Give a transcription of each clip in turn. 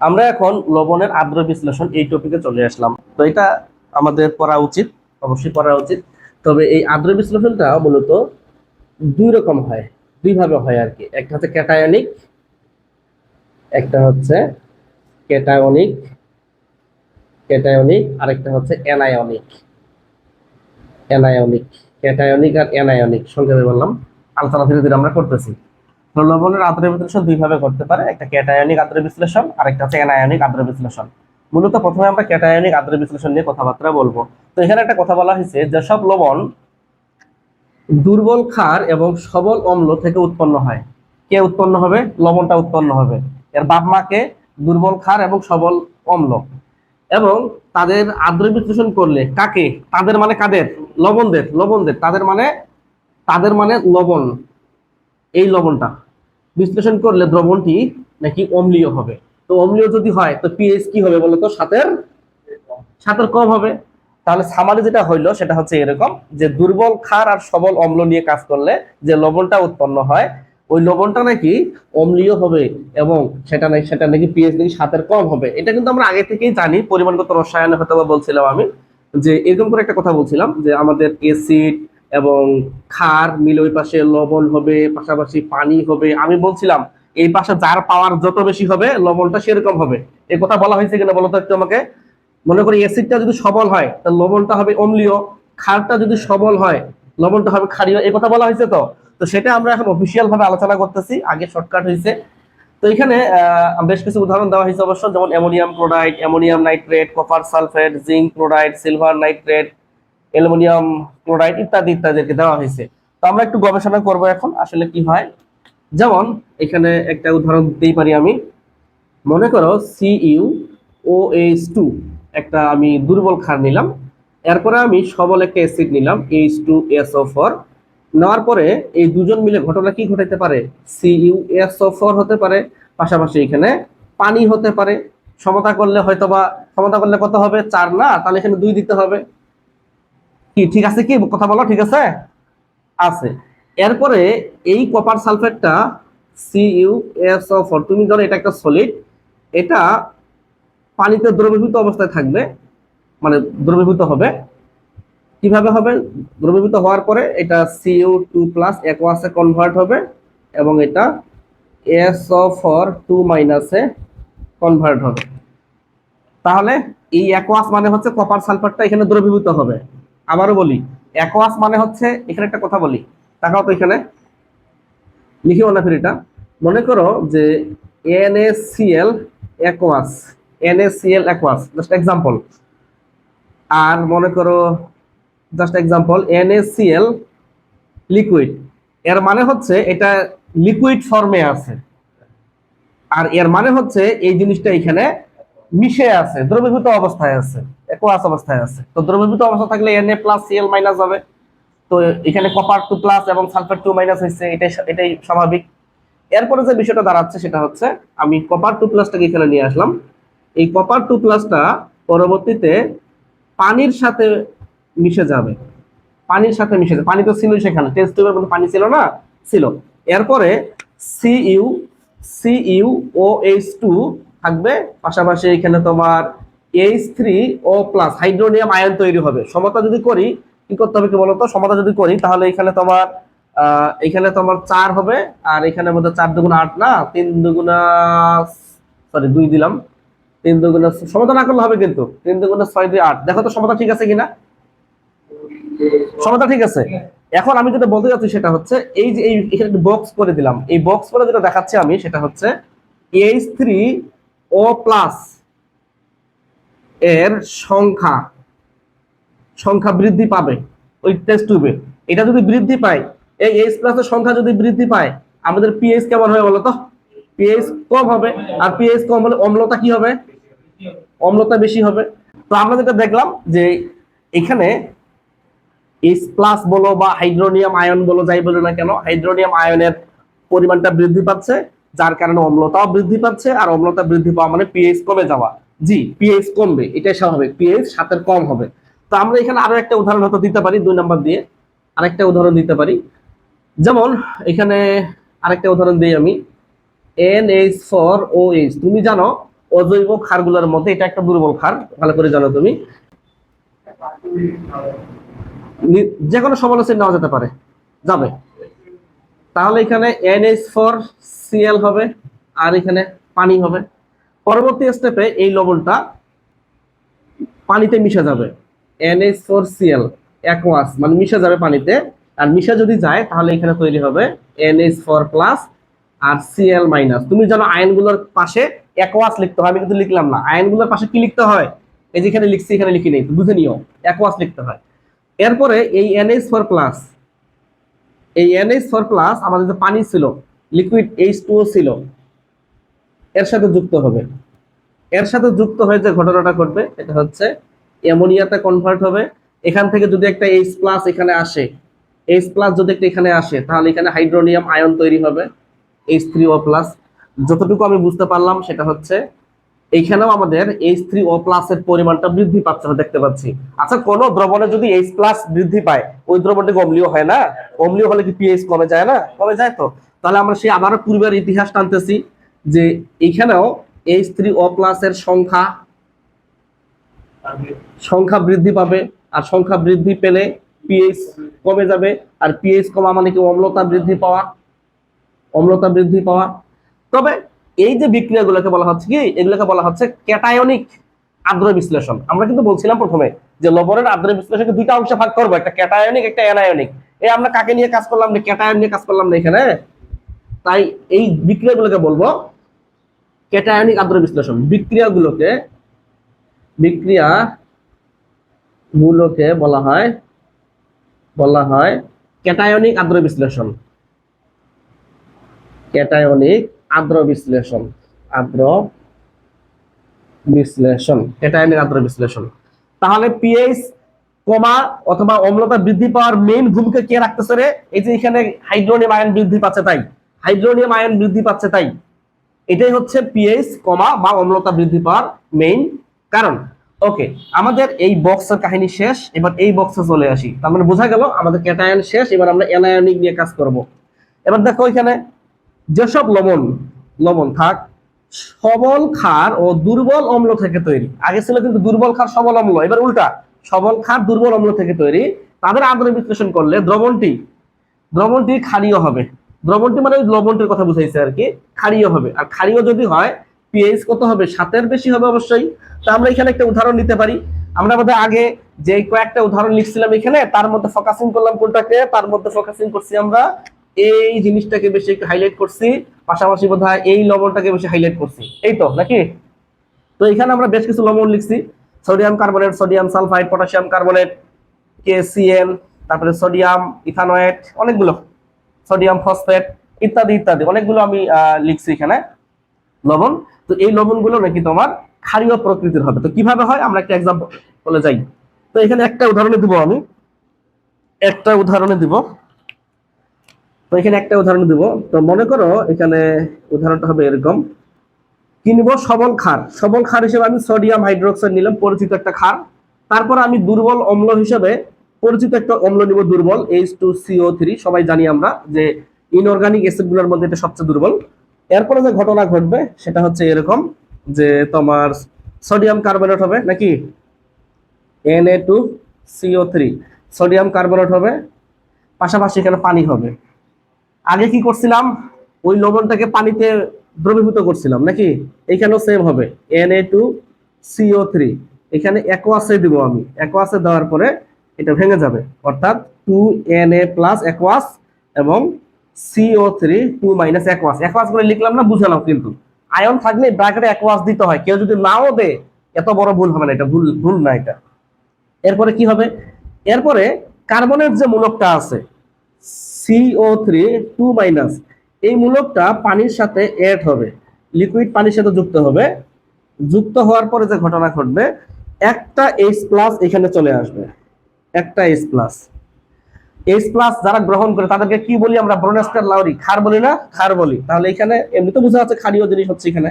আমরা এখন লবণের আর্দ্র বিশ্লেষণ এই টপিকে চলে আসলাম। তো এটা আমাদের পড়া উচিত, অবশ্যই পড়া উচিত। তবে এই আর্দ্র বিশ্লেষণটা মূলত দুই রকম হয়, দুইভাবে হয় আর কি। একটা হচ্ছে ক্যাটায়নিক একটা হচ্ছে ক্যাটায়নিক ক্যাটায়নিক আরেকটা হচ্ছে অ্যানায়নিক অ্যানায়নিক ক্যাটায়নিক আর অ্যানায়নিক সংক্ষেপে বললাম। আলোচনা ধীরে ধীরে আমরা করতেছি। লবণের আদ্র বিশ্লেষণ দুইভাবে করতে পারে। একটা ক্যাটায়নিক আদ্র বিশ্লেষণ আর একটা হচ্ছে অ্যানায়নিক আদ্র বিশ্লেষণ। মূলত প্রথমে আমরা ক্যাটায়নিক আদ্র বিশ্লেষণ নিয়ে কথাবার্তা বলব। তো এখানে একটা কথা বলা হয়েছে যেসব লবণ দুর্বল ক্ষার এবং সবল অম্ল থেকে উৎপন্ন হয়। কে উৎপন্ন হবে? লবণটা উৎপন্ন হবে। এর বাপ মাকে দুর্বল ক্ষার এবং সবল অম্ল। এবং তাদের আদ্র বিশ্লেষণ করলে কাকে? তাদের মানে কাদের? লবণদের লবণদের। তাদের মানে তাদের মানে লবণ। এই লবণটা। বিশ্লেষণ করলে দ্রবণটি নাকি অম্লীয় হবে। তো অম্লীয় যদি হয়, তো পিএইচ কি হবে বলতো? সাতের সাতের কম হবে। তাহলে সামারে যেটা হইল, সেটা হচ্ছে এরকম যে দুর্বল ক্ষার আর সবল অম্ল নিয়ে কাজ করলে যে লবণটা উৎপন্ন হয়, ওই লবণটা নাকি অম্লীয় হবে এবং সেটা নাকি সেটা নাকি পিএইচ নাকি সাতের কম হবে। এটা কিন্তু আমরা আগে থেকেই জানি, পরিমাণগত রসায়নে হয়তো বলছিলাম আমি। যে এরকম করে একটা কথা বলছিলাম যে আমাদের এসিড এবং খার মিলে ওই পাশে লবণ হবে, পাশাপাশি পানি হবে। আমি বলছিলাম, এই পাশে যার পাওয়ার যত বেশি হবে, লবণটা সেরকম হবে। এই কথা বলা হয়েছে কিনা বলো তো একটু আমাকে? মনে করি অ্যাসিডটা যদি সবল হয় তাহলে লবণটা হবে অম্লীয়, খারটা যদি সবল হয়, লবণটা হবে ক্ষারীয়, এই কথা বলা হয়েছে তো? তো সেটা আমরা এখন অফিসিয়াল ভাবে আলোচনা করতেছি, আগে শর্টকাট হয়েছে। তো এখানে বেশ কিছু উদাহরণ দেওয়া হয়েছে অবশ্য, যেমন ammonium chloride, ammonium nitrate, copper sulphate, zinc chloride, silver nitrate aluminium chloride ইত্যাদি ইত্যাদিকে দেওয়া হয়েছে। তো আমরা একটু গবেষণা করব এখন, আসলে কি হয়। যেমন, এখানে একটা উদাহরণ দিতেই পারি আমি। মনে করো সিইউ ও এইচ টু একটা আমি দুর্বল ক্ষার নিলাম। এরপরে আমি সবল একটা অ্যাসিড নিলাম এইচ টু এসও ফোর নেওয়ার পরে এই দুজন মিলে ঘটনা কি ঘটাইতে পারে? সিইউ এসও ফোর হতে পারে, পাশাপাশি এখানে পানি হতে পারে। সমতা করলে হয়তো বা সমতা করলে কত হবে? চার না, তাহলে এখানে দুই দিতে হবে। কি, ঠিক আছে কি? কথা বলো, ঠিক আছে? আছে। এরপরে এই copper সালফেটটা C U S O four তুমি ধরো এটা একটা সলিড এটা পানিতে দ্রবীভূত অবস্থায় থাকবে মানে দ্রবীভূত হবে। কীভাবে হবে? দ্রবীভূত হওয়ার পরে এটা সিইউ টু প্লাস অ্যাকোয়াসে কনভার্ট হবে এবং এটা S S O four two মাইনাসে কনভার্ট হবে। তাহলে এই অ্যাকোয়াস মানে হচ্ছে কপার সালফারটা এখানে দ্রবীভূত হবে। আবারও বলি অ্যাকোয়াস মানে হচ্ছে, এখানে একটা কথা বলি তাকাও তো এখানে। লিখিও না ফির এটা। মনে করো যে NaCl aqueous NaCl aqueous just example আর মনে করো জাস্ট এক্সাম্পল এনএসিএল লিকুইড এর মানে হচ্ছে এটা লিকুইড ফর্মে আছে। আর এর মানে হচ্ছে এই জিনিসটা এখানে মিশে আছে, দ্রবীভূত অবস্থায় আছে, একোয়াস অবস্থায় আছে। তো দ্রবীভূত অবস্থা থাকলে N A plus C L minus হবে। তো এখানে কপার টু প্লাস এবং সালফার টু মাইনাস হয়েছে, এটাই এটাই স্বাভাবিক। এরপরে যে বিষয়টা দাঁড়াচ্ছে সেটা হচ্ছে, আমি কপার টু প্লাসটাকে এখানে নিয়ে আসলাম। এই কপার টু প্লাসটা পরবর্তীতে পানির সাথে মিশে যাবে। পানির সাথে মিশে যাবে। পানি তো ছিল সেখানে টেস্ট টিউবের মধ্যে পানি ছিল না? ছিল। এরপরে C U C U O H two থাকবে। পাশাপাশি এখানে তোমার H three O plus hydronium ion তৈরি হবে। সমতা যদি করি, কি করতে হবে কি বলতো? সমতা যদি করি, তাহলে এখানে তোমার এখানে তোমার চার হবে, আর এখানে মধ্যে চার দুগুণ আট না, তিন দুগুণা সরি, দুই দিলাম। তিন দুগুণা সমতা না করলে হবে কিন্তু। তিন দুগুণা ছয় দুই আট। দেখো তো সমতা ঠিক আছে কিনা? সমতা ঠিক আছে? এখন আমি যেটা বলতে যাচ্ছি সেটা হচ্ছে, এই যে এই, এখানে একটা বক্স করে দিলাম। এই বক্স করে যেটা দেখাচ্ছি আমি, সেটা হচ্ছে এইচ থ্রি ও প্লাস এর সংখ্যা সংখ্যা বৃদ্ধি পাবে ওই টেস্ট টিউবে এটা যদি বৃদ্ধি পায়, এই এইচ প্লাসের সংখ্যা যদি বৃদ্ধি পায়, আমাদের পিএইচ কেমন হবে বলো তো? পিএইচ কম হবে, আর পিএইচ কম হলে অম্লতা কি হবে? অম্লতা বেশি হবে। তো আমরা যেটা দেখলাম যে এখানে এইচ প্লাস বলো বা হাইড্রোনিয়াম আয়ন বলো যাই বলো না কেন হাইড্রোনিয়াম আয়নের পরিমাণটা বৃদ্ধি পাচ্ছে। যার কারণে অম্লতাও বৃদ্ধি পাচ্ছে আর অম্লতা বৃদ্ধি পাওয়া মানে পিএইচ কমে যাওয়া। জি পিএইচ কমবে, এটাই স্বাভাবিক পিএইচ সাতের কম হবে। তো আমরা এখানে আরও একটা উদাহরণ হয়তো দিতে পারি, দুই নাম্বার দিয়ে আরেকটা উদাহরণ দিতে পারি। যেমন এখানে আরেকটা উদাহরণ দিই আমি। N H four O H তুমি জানো অজৈব ক্ষারগুলোর মধ্যে এটা একটা দুর্বল ক্ষার, ভালো করে জানো তুমি। যে কোনো অ্যাসিড নেওয়া যেতে পারে, যাবে। তাহলে এখানে এনএইচ ফোর সিএল হবে, আর এখানে পানি হবে। পরবর্তী স্টেপে এই লবণটা পানিতে মিশে যাবে। এনএইচ ফোর সিএল অ্যাকোয়াস মানে মিশে যাবে পানিতে। আর মিশে যদি যায়, তাহলে এখানে তৈরি হবে এনএইচ ফোর প্লাস আর সিএল মাইনাস তুমি জানো আয়নগুলোর পাশে অ্যাকোয়াস লিখতে হয়, আমি কিন্তু লিখলাম না। আয়নগুলোর পাশে কি লিখতে হয়? এই যেখানে লিখছি, এখানে লিখি নেই বুঝে নিও অ্যাকোয়াস লিখতে হয়। এরপরে এই এনএইচ ফোর প্লাস এই এনএইচ ফোর প্লাস আমাদের যে পানি ছিল লিকুইড এইচ টু ছিল, এর সাথে যুক্ত হবে। এর সাথে যুক্ত হয়ে যে ঘটনাটা ঘটবে, এটা হচ্ছে অ্যামোনিয়াতে কনভার্ট হবে। এখান থেকে যদি একটা এইচ প্লাস এখানে আসে এইচ প্লাস যদি একটা এখানে আসে, তাহলে এখানে হাইড্রোনিয়াম আয়ন তৈরি হবে এইচ থ্রি ও প্লাস যতটুকু আমি বুঝতে পারলাম, সেটা হচ্ছে এইখানেও আমাদের এইচ থ্রি ও প্লাস এর পরিমাণটা বৃদ্ধি পাচ্ছে আমরা দেখতে পাচ্ছি। আচ্ছা কোন দ্রবণে যদি এইচ প্লাস বৃদ্ধি পায়, ওই দ্রবণটি অম্লীয় হয় না? অম্লীয় হলে কি পিএইচ কমে যায় না? কমে যায় তো। তাহলে আমরা সেই আবারও পূর্বের ইতিহাস টানতেছি যে এইখানেও এইচ থ্রি ও প্লাস এর সংখ্যা সংখ্যা বৃদ্ধি পাবে আর সংখ্যা বৃদ্ধি পেলে পিএইচ কমে যাবে। আর পিএইচ কমা মানে কি অম্লতা বৃদ্ধি পাওয়া? অম্লতা বৃদ্ধি পাওয়া। তবে এই যে বিক্রিয়াগুলোকে বলা হচ্ছে কি, এগুলোকে বলা হচ্ছে ক্যাটায়নিক আদ্র বিশ্লেষণ। আমরা কিন্তু বলছিলাম প্রথমে যে লবণের আদ্র বিশ্লেষণকে দুইটা অংশে ভাগ করব, একটা ক্যাটায়নিক, একটা অ্যানায়নিক। এই আমরা কাকে নিয়ে কাজ করলাম? না ক্যাটায়ন নিয়ে কাজ করলাম না এখানে? তাই এই বিক্রিয়াগুলোকে বলব ক্যাটায়নিক আদ্র বিশ্লেষণ। বিক্রিয়াগুলোকে বিক্রিয়া গুলোকে বলা হয় বলা হয় ক্যাটায়নিক আদ্র বিশ্লেষণ। ক্যাটায়নিক আদ্র বিশ্লেষণ। আদ্র বিশ্লেষণ। ক্যাটায়নিক আদ্র বিশ্লেষণ। তাহলে পিএইচ কমা অথবা অম্লতা বৃদ্ধি পাওয়ার মেইন ভূমিকা কে রাখতেছে রে? এই যে এখানে হাইড্রোনিয়াম আয়ন বৃদ্ধি পাচ্ছে তাই। হাইড্রোনিয়াম আয়ন বৃদ্ধি পাচ্ছে তাই। এটাই হচ্ছে পিএইচ কমা বা অম্লতা বৃদ্ধি পাওয়ার মেইন কারণ। ওকে আমাদের এই বক্সের কাহিনী শেষ। এবার এই বক্সে চলে আসি। তার মানে বোঝা গেল আমাদের ক্যাটায়ন শেষ। এবার আমরা অ্যানায়নিক নিয়ে কাজ করব। এবার দেখো এখানে যেসব লবণ লবণ থাক, সবল ক্ষার ও দুর্বল অম্ল থেকে তৈরি। আগে ছিল কিন্তু দুর্বল ক্ষার সবল অম্ল। এবার উল্টা, সবল ক্ষার দুর্বল অম্ল থেকে তৈরি। তাদের আদরে বিশ্লেষণ করলে দ্রবণটি দ্রবণটি ক্ষারীয় হবে। দ্রবণটি মানে লবণটির কথা বুঝাইছে আর কি, ক্ষারীয় হবে। আর ক্ষারীয় যদি হয় পিএইচ কত হবে? সাতের বেশি হবে অবশ্যই। তা আমরা এখানে একটা উদাহরণ নিতে পারি। আমরা বোধহয় আগে যে কয়েকটা উদাহরণ লিখছিলাম এখানে, তার মধ্যে ফোকাসিং করলাম কোনটাকে, তার মধ্যে ফোকাসিং করছি আমরা এই জিনিসটাকে বেশি একটু হাইলাইট করছি, পাশাপাশি বোধ এই লবণটাকে বেশি হাইলাইট করছি। এই তো, নাকি? তো এখানে আমরা বেশ কিছু লবণ লিখছি। Sodium carbonate sodium sulphide potassium carbonate KCN তারপরে সোডিয়াম ইথানয়েট অনেকগুলো সোডিয়াম ফসফেট ইত্যাদি ইত্যাদি। অনেকগুলো আমি লিখছি এখানে লবণ। তো এই লবণগুলো নাকি তোমার ক্ষারীয় প্রকৃতির হবে। তো কীভাবে হয়? আমরা একটা এক্সাম্পল বলে যাই। তো এখানে একটা উদাহরণে দিব আমি। একটা উদাহরণে দিব। তো এখানে একটা উদাহরণ দিব। তো মনে করো এখানে উদাহরণটা হবে এরকম। কি নিব সবল ক্ষার। সবল খার হিসেবে আমি সোডিয়াম হাইড্রোক্সাইড নিলাম, পরিচিত একটা খার তারপর আমি দুর্বল অম্ল হিসেবে পরিচিত একটা অম্ল নিব দুর্বল এইচ টু সিও থ্রি সবাই জানি আমরা যে ইনঅর্গানিক অ্যাসিডগুলোর মধ্যে এটা সবচেয়ে দুর্বল। এরপরে যে ঘটনা ঘটবে, সেটা হচ্ছে এরকম যে তোমার সোডিয়াম কার্বনেট হবে নাকি? N A two C O three sodium carbonate হবে, পাশাপাশি এখানে পানি হবে। আগে কি করছিলাম? ওই লবণটাকে পানিতে দ্রবীভূত করছিলাম, নাকি? এখানেও সেম হবে। N A two C O three এখানে অ্যাকোয়াসে দিব আমি। অ্যাকোয়াসে দেওয়ার পরে এটা ভেঙে যাবে। অর্থাৎ two N A plus aqueous এবং C O three two minus aqueous aqueous করে লিখলাম না, বুঝালাম কিন্তু। আয়ন থাকলে ব্র্যাকেটে অ্যাকোয়াস দিতে হয়। কেউ যদি নাও দে এত বড় ভুল হবে না, এটা ভুল ভুল না এটা। এরপরে কি হবে? এরপরে কার্বনের যে মূলকটা আছে সিও থ্রি টু মাইনাস এই মূলকটা পানির সাথে এড হবে। লিকুইড পানির সাথে যুক্ত হবে। যুক্ত হওয়ার পরে যে ঘটনা ঘটবে, একটা এইচ প্লাস এখানে চলে আসবে। একটা এইচ প্লাস এইচ প্লাস যারা গ্রহণ করে, তাদেরকে কি বলি আমরা? ব্রোনেস্টার লাউরি খার বলি না? খার বলি। তাহলে এখানে এমনি তো বোঝা যাচ্ছে ক্ষারীয় জিনিস হচ্ছে এখানে।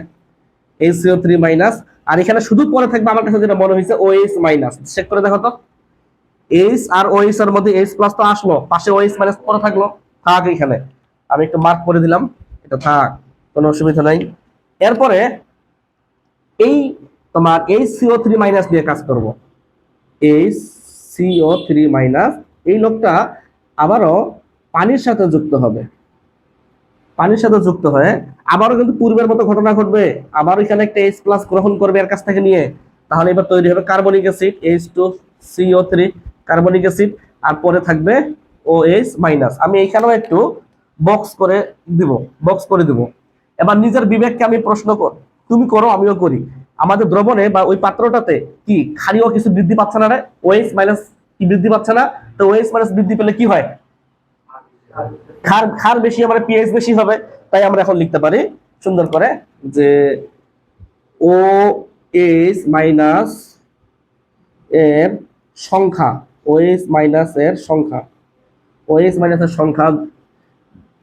H C O three minus আর এখানে শুধু পরে থাকবে আমার কাছে যেটা মনে হয়েছে ও এইচ মাইনাস চেক করে দেখো তো। এইচ আর ওএইচ এর মধ্যে এইচ প্লাস তো আসলো। পাশে ওএইচ মাইনাস পরে থাকল। থাক এখানে আমি একটু মার্ক করে দিলাম। এটা থাক, কোনো অসুবিধা নাই। এরপরে এই তোমার এই সিও থ্রি মাইনাস দিয়ে কাজ করব। এই সিও থ্রি মাইনাস এই লোকটা আবারও পানির সাথে যুক্ত হবে। পানির সাথে যুক্ত হয়ে আবারও কিন্তু পূর্বের মতো ঘটনা ঘটবে। আবার এখানে একটা এইচ প্লাস গ্রহণ করবে এর কাছ থেকে নিয়ে। তাহলে এবার তৈরি হবে carbonic acid H two C O three carbonic acid, আর পরে থাকবে ও এইচ মাইনাস আমি এখানেও একটু বক্স করে দিব বক্স করে দিব। এবার নিজের বিবেককে আমি প্রশ্ন কর তুমি করো, আমিও করি। আমাদের দ্রবণে বা ওই পাত্রটাতে কি ক্ষারীয় কিছু বৃদ্ধি পাচ্ছে না রে? ওএইচ মাইনাস কি বৃদ্ধি পাচ্ছে না? তো ওএইচ মাইনাস বৃদ্ধি পেলে কি হয়? ক্ষার ক্ষার বেশি আমার পিএইচ বেশি হবে। তাই আমরা এখন লিখতে পারি, সুন্দর করে, যে ও এইচ মাইনাস এর সংখ্যা। ওএইচ মাইনাস এর সংখ্যা। ওএস মাইনাস এর সংখ্যা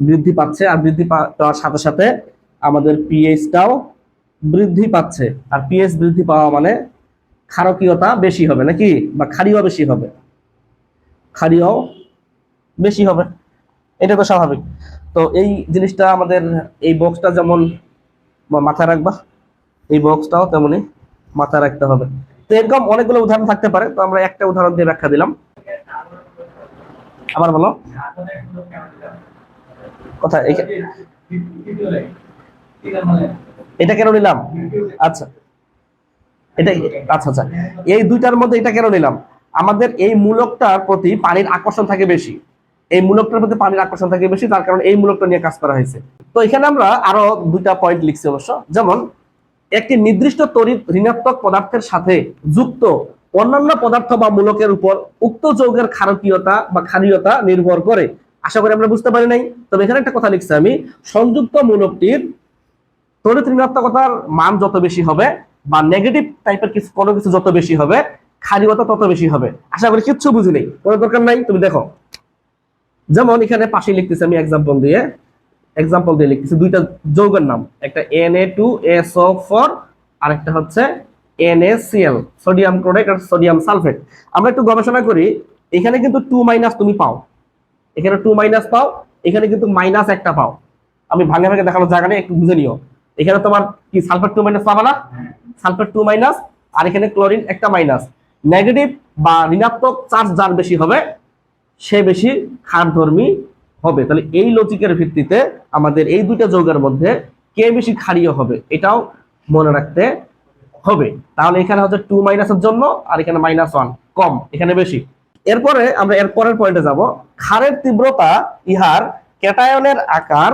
বৃদ্ধি পাচ্ছে আর বৃদ্ধি পাওয়ার সাথে সাথে আমাদের পিএইচটাও বৃদ্ধি পাচ্ছে। আর পিএইচ বৃদ্ধি পাওয়া মানে ক্ষারকীয়তা বেশি হবে নাকি? বা ক্ষারীয় বেশি হবে। ক্ষারীয় বেশি হবে। এটা তো স্বাভাবিক। তো এই জিনিসটা আমাদের এই বক্সটা যেমন মাথায় রাখবা, এই বক্সটাও তেমনি মাথায় রাখতে হবে। তো এরকম অনেকগুলো উদাহরণ থাকতে পারে, তো আমরা একটা উদাহরণ দিয়ে ব্যাখ্যা দিলাম। আবার বলো। কথা এটা কেন নিলাম? আচ্ছা। এটা আচ্ছা আচ্ছা। এই দুইটার মধ্যে এটা কেন নিলাম? আমাদের এই মূলকটার প্রতি পানির আকর্ষণ থাকে বেশি। এই মূলকটার প্রতি পানির আকর্ষণ থাকে বেশি, তার কারণে এই মূলকটা নিয়ে কাজ করা হয়েছে। তো এখানে আমরা আরও দুইটা পয়েন্ট লিখছি অবশ্য। যেমন একটি নির্দিষ্ট তড়িৎ ঋণাত্মক পদার্থের সাথে যুক্ত অন্যান্য পদার্থ বা মূলকের উপর উক্ত যৌগের ক্ষারকীয়তা বা ক্ষারীয়তা নির্ভর করে। আশা করি আমরা বুঝতে পারি নাই। তবে এখানে একটা কথা লিখছি আমি। সংযুক্ত মূলকটির তড়িৎ ঋণাত্মকতার মান যত বেশি হবে বা নেগেটিভ টাইপের কিছু, কোনো কিছু যত বেশি হবে, ক্ষারীয়তা তত বেশি হবে। আশা করি কিচ্ছু বুঝি নেই। কোনো দরকার নাই? তুমি দেখো। যেমন এখানে পাশে লিখতেছি আমি এক্সাম্পল দিয়ে। এক্সাম্পল দিয়ে লিখতেছি, দুইটা যৌগের নাম। একটা Na2 টু এসও ফোর আর একটা হচ্ছে NaCl সোডিয়াম ক্লোরাইড আর সোডিয়াম সালফেট আমরা একটু গবেষণা করি, এখানে কিন্তু টু মাইনাস তুমি পাও। এখানে টু মাইনাস পাও, এখানে কিন্তু মাইনাস একটা পাও। আমি ভাঙে ভাঙে দেখানোর জায়গা নেই, একটু বুঝে নিও। এখানে তোমার কি সালফেট টু মাইনাস পাবা না? সালফেট টু মাইনাস আর এখানে ক্লোরিন একটা মাইনাস নেগেটিভ বা ঋণাত্মক চার্জ যার বেশি হবে, সে বেশি ক্ষারধর্মী হবে, তাহলে এই লজিকের ভিত্তিতে আমাদের এই দুইটা যৌগের মধ্যে কে বেশি ক্ষারীয় হবে এটাও মনে রাখতে হবে। তাহলে এখানে হচ্ছে টু মাইনাসের জন্য আর এখানে মাইনাস ওয়ান কম, এখানে বেশি। এরপরে আমরা এর পরের পয়েন্টে যাব। ক্ষারের তীব্রতা ইহার ক্যাটায়নের আকার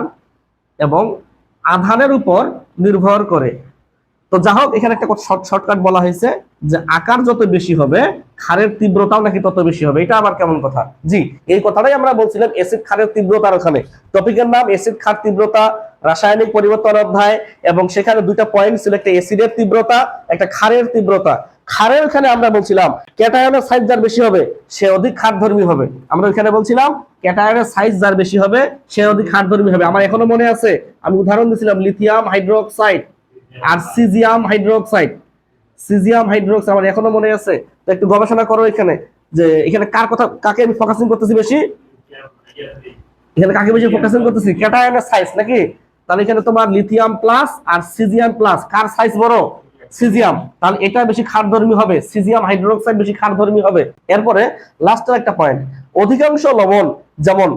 এবং আধানের উপর নির্ভর করে। তো যা হোক, এখানে একটা শর্টকাট বলা হয়েছে যে আকার যত বেশি হবে খারের তীব্রতাও নাকি তত বেশি হবে। এটা আবার কেমন কথা? জি, এই কথাটাই আমরা বলছিলাম এসিড ক্ষারের তীব্রতার ওখানে। টপিকের নাম এসিড খার তীব্রতা, রাসায়নিক পরিবর্তন অধ্যায়, এবং সেখানে দুইটা পয়েন্ট ছিল, একটা এসিডের তীব্রতা, একটা খারের তীব্রতা। খারের ওখানে আমরা বলছিলাম ক্যাটায়নের সাইজ যার বেশি হবে, সে অধিক ক্ষারধর্মী হবে। আমরা ওইখানে বলছিলাম ক্যাটায়নের সাইজ যার বেশি হবে, সে অধিক ক্ষারধর্মী হবে। আমার এখনও মনে আছে, আমি উদাহরণ দিয়েছিলাম লিথিয়াম হাইড্রোক্সাইড আর সিজিয়াম হাইড্রোক্সাইড সিজিয়াম হাইড্রোক্সাইড আমার এখনও মনে আছে। তো একটু গবেষণা করো এখানে যে এখানে কার কথা, কাকে আমি ফোকাসিং করতেছি বেশি? এখানে কাকে বেশি ফোকাসিং করতেছি? ক্যাটায়নের সাইজ নাকি? তাহলে এখানে তোমার লিথিয়াম প্লাস আর সিজিয়াম প্লাস কার সাইজ বড়? সিজিয়াম তাহলে এটা বেশি ক্ষারধর্মী হবে সিজিয়াম হাইড্রোক্সাইড বেশি ক্ষারধর্মী হবে। এরপরে লাস্টের একটা পয়েন্ট অধিকাংশ লবণ যেমন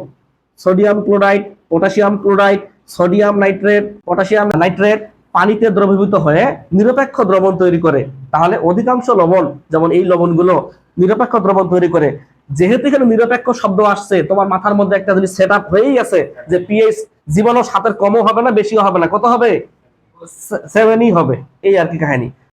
sodium chloride potassium chloride sodium nitrate potassium nitrate পানিতে দ্রবীভূত হয়ে নিরপেক্ষ দ্রবণ তৈরি করে। তাহলে অধিকাংশ লবণ, যেমন এই লবণগুলো, নিরপেক্ষ দ্রবণ তৈরি করে। যেহেতু এখানে নিরপেক্ষ শব্দ আসছে, তোমার মাথার মধ্যে একটা জিনিস সেট হয়েই আছে যে পিএইচ জীবনও সাতের কমও হবে না, বেশিও হবে না। কত হবে? সেভেনই হবে। এই আর কি কাহিনী।